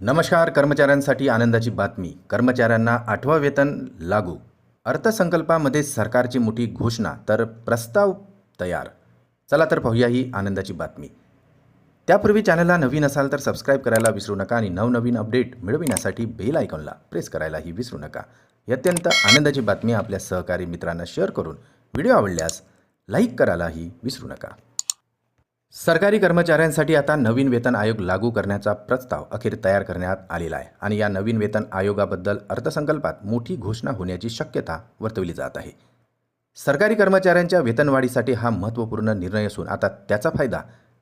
नमस्कार कर्मचाऱ्यांसाठी आनंदाची बातमी. कर्मचाऱ्यांना आठवा वेतन लागू. अर्थसंकल्पामध्ये सरकारची मोठी घोषणा तर प्रस्ताव तयार. चला तर पाहूया ही आनंदाची बातमी. त्यापूर्वी चॅनलला नवीन असाल तर सबस्क्राईब करायला विसरू नका आणि नवनवीन अपडेट मिळविण्यासाठी बेल आयकॉनला प्रेस करायलाही विसरू नका. ही अत्यंत आनंदाची बातमी आपल्या सहकारी मित्रांना शेअर करून व्हिडिओ आवडल्यास लाईक करायलाही विसरू नका. सरकारी कर्मचाऱ्यांसाठी आता नवीन वेतन आयोग लागू करण्याचा प्रस्ताव अखेर तयार करण्यात आलेला आहे आणि या नवीन वेतन आयोगाबद्दल अर्थसंकल्पात मोठी घोषणा होण्याची शक्यता वर्तवली जात आहे. सरकारी कर्मचाऱ्यांच्या वेतनवाढीसाठी हा महत्त्वपूर्ण निर्णय असून आता त्याचा फायदा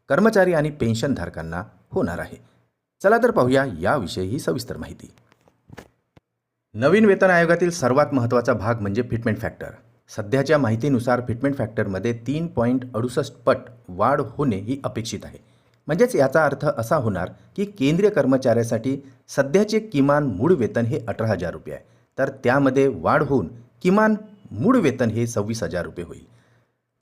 कर्मचारी आणि पेन्शनधारकांना होणार आहे. चला तर पाहूया याविषयी सविस्तर माहिती. नवीन वेतन आयोगातील सर्वात महत्त्वाचा भाग म्हणजे फिटमेंट फॅक्टर. सध्याच्या माहितीनुसार फिटमेंट फॅक्टरमध्ये तीन पॉईंट अडुसष्ट पट वाढ होणे ही अपेक्षित आहे. म्हणजेच याचा अर्थ असा होणार की केंद्रीय कर्मचाऱ्यासाठी सध्याचे किमान मूळ वेतन हे अठरा हजार रुपये आहे. तर त्यामध्ये वाढ होऊन किमान मूळ वेतन हे सव्वीस हजार रुपये होईल.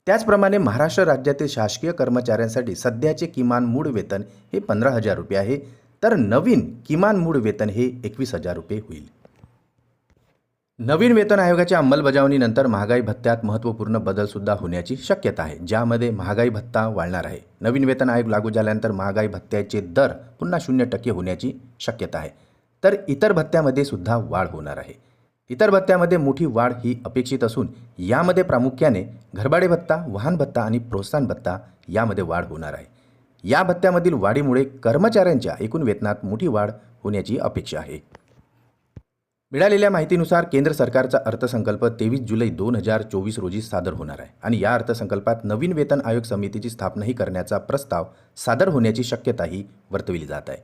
त्याचप्रमाणे महाराष्ट्र राज्यातील शासकीय कर्मचाऱ्यांसाठी सध्याचे किमान मूळ वेतन हे पंधरा हजार रुपये आहे. तर नवीन किमान मूळ वेतन हे एकवीस हजार रुपये होईल. नवीन वेतन आयोगाच्या अंमलबजावणीनंतर महागाई भत्त्यात महत्त्वपूर्ण बदलसुद्धा होण्याची शक्यता आहे ज्यामध्ये महागाई भत्ता वाढणार आहे. नवीन वेतन आयोग लागू झाल्यानंतर महागाई भत्त्याचे दर पुन्हा शून्य टक्के होण्याची शक्यता आहे. तर इतर भत्त्यामध्ये सुद्धा वाढ होणार आहे. इतर भत्त्यामध्ये मोठी वाढ ही अपेक्षित असून यामध्ये प्रामुख्याने घरभाडे भत्ता वाहन भत्ता आणि प्रोत्साहन भत्ता यामध्ये वाढ होणार आहे. या भत्त्यामधील वाढीमुळे कर्मचाऱ्यांच्या एकूण वेतनात मोठी वाढ होण्याची अपेक्षा आहे. मिळालेल्या माहितीनुसार केंद्र सरकारचा अर्थसंकल्प तेवीस जुलै दोन हजार चोवीस रोजी सादर होणार आहे आणि या अर्थसंकल्पात नवीन वेतन आयोग समितीची स्थापनाही करण्याचा प्रस्ताव सादर होण्याची शक्यताही वर्तविली जात आहे.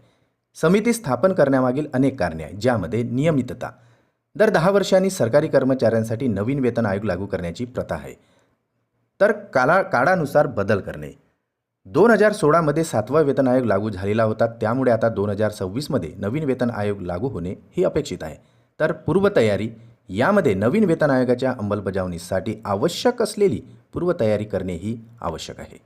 समिती स्थापन करण्यामागील अनेक कारणे आहेत ज्यामध्ये नियमितता. दर दहा वर्षांनी सरकारी कर्मचाऱ्यांसाठी नवीन वेतन आयोग लागू करण्याची प्रथा आहे. तर काला काळानुसार बदल करणे. दोन हजार सोळामध्ये सातवा वेतन आयोग लागू झालेला होता त्यामुळे आता दोन हजार सव्वीसमध्ये नवीन वेतन आयोग लागू होणे हे अपेक्षित आहे. तर पूर्वतयारी यामध्ये नवीन वेतन आयोगाच्या अंमलबजावणीसाठी आवश्यक असलेली पूर्वतयारी करणे ही आवश्यक आहे.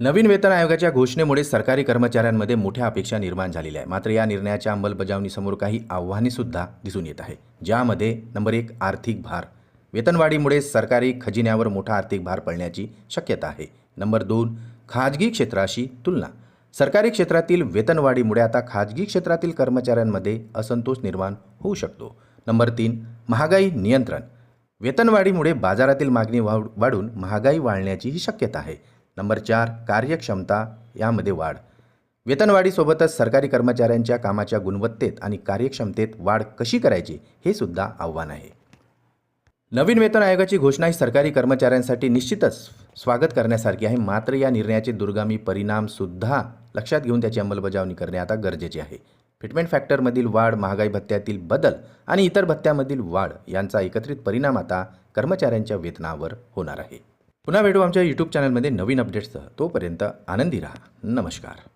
नवीन वेतन आयोगाच्या घोषणेमुळे सरकारी कर्मचाऱ्यांमध्ये मोठ्या अपेक्षा निर्माण झालेल्या आहे मात्र या निर्णयाच्या अंमलबजावणीसमोर काही आव्हानेसुद्धा दिसून येत आहे ज्यामध्ये नंबर एक आर्थिक भार. वेतनवाढीमुळे सरकारी खजिन्यावर मोठा आर्थिक भार पडण्याची शक्यता आहे. नंबर दोन खाजगी क्षेत्राशी तुलना. सरकारी क्षेत्रातील वेतनवाढीमुळे आता खाजगी क्षेत्रातील कर्मचाऱ्यांमध्ये असंतोष निर्माण होऊ शकतो. नंबर तीन महागाई नियंत्रण. वेतनवाढीमुळे बाजारातील मागणी वाढ वाढून महागाई वाढण्याचीही शक्यता आहे. नंबर चार कार्यक्षमता यामध्ये वाढ. वेतनवाढीसोबतच सरकारी कर्मचाऱ्यांच्या कामाच्या गुणवत्तेत आणि कार्यक्षमतेत वाढ कशी करायची हे सुद्धा आव्हान आहे. नवीन वेतन आयोगाची घोषणा ही सरकारी कर्मचाऱ्यांसाठी निश्चितच स्वागत करण्यासारखी आहे. मात्र या निर्णयाचे दुर्गामी परिणामसुद्धा लक्षात घेऊन त्याची अंमलबजावणी करणे आता गरजेचे आहे. फिटमेंट फॅक्टरमधील वाढ महागाई भत्त्यातील बदल आणि इतर भत्त्यामधील वाढ यांचा एकत्रित परिणाम आता कर्मचाऱ्यांच्या वेतनावर होणार आहे. पुन्हा भेटू आमच्या यूट्यूब चॅनलमध्ये नवीन अपडेट्ससह तोपर्यंत आनंदी राहा. नमस्कार.